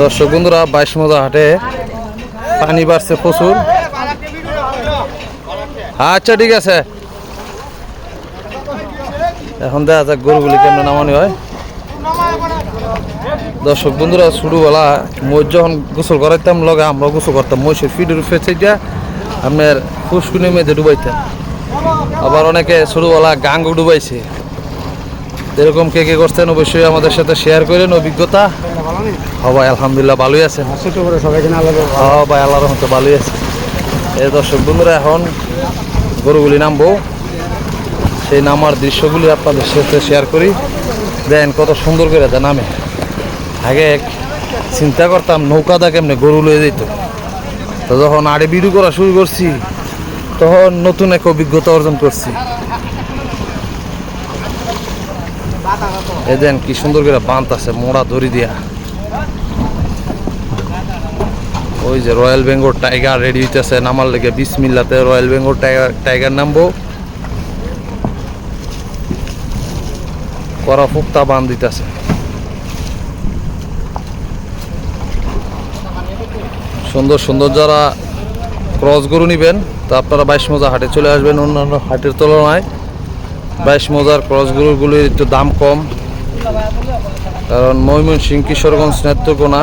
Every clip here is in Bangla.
দর্শক বন্ধুরা, বাইশ মজা হাটে পানি বাড়ছে প্রচুর। আচ্ছা ঠিক আছে। এখন দেখা যাক গরুগুলি কেমন নামানি হয়। দর্শক বন্ধুরা, ছোটবেলা মই যখন গোসল করাইতাম, লগে আমরা গোসল করতাম। মহিষের ফিডের ফেসে যা আপনার ফুসকুনি মেয়েদের ডুবাইতাম। আবার অনেকে ছোটবেলা গাঙ্গ ডুবাইছে। এরকম কে কে করছেন অবশ্যই আমাদের সাথে শেয়ার করেন অভিজ্ঞতা। সবাই আলহামদুলিল্লাহ ভালোই আছেন হ্যাঁ ভাই আল্লাহর মতো ভালোই আছে। এই দর্শক বন্ধুরা এখন গরুগুলি নামবো। সেই নামার দৃশ্যগুলি আপনাদের সাথে শেয়ার করি। দেন কত সুন্দর করে দেয় নামে। আগে চিন্তা করতাম নৌকাদা কেমনে গরু লয়ে যেত তো যখন আড়ে বিড়ু করা শুরু করছি তখন নতুন এক অভিজ্ঞতা অর্জন করছি। এই দেন কি সুন্দর করে বাঁধ আছে মোড়া দড়ি দিয়া। ওই যে রয়্যাল বেঙ্গল টাইগার রেডি হইতেছে, নামার লেগে বিসমিল্লাতে রয়্যাল বেঙ্গল টাইগার টাইগার নামবো। করা ফুক্তা বান দিতেছে। সুন্দর সুন্দর যারা ক্রস গরু নিবেন, তো আপনারা বাইশ মজা হাটে চলে আসবেন অন্যান্য হাটের তুলনায়। বাইশ মজার ক্রস গরুগুলির একটু দাম কম। কারণ ময়মনসিং কিশোরগঞ্জ নেত্রকোনা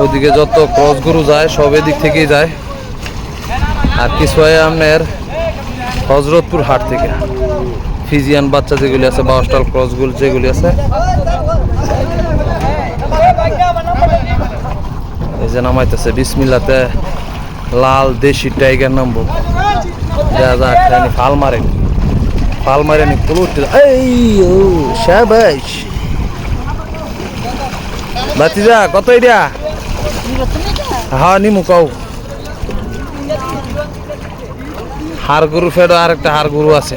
ওইদিকে যত ক্রস গরু যায়, সব এদিক থেকেই যায়। আর কিছু হয় আপনার হজরতপুর হাট থেকে। ফিজিয়ান বাচ্চা যেগুলি আছে বা অস্টাল ক্রসগুলো যেগুলি আছে। এই যে নামাইতেছে, বিসমিল্লাতে লাল দেশি টাইগার নামবো। খানি ফাল মারেনি ফাল মারেনি এই, ও বাতিজা কত এটা হ্যাঁ নিমু কও। হাড় গরু ফেডো আর একটা হাড় গরু আছে।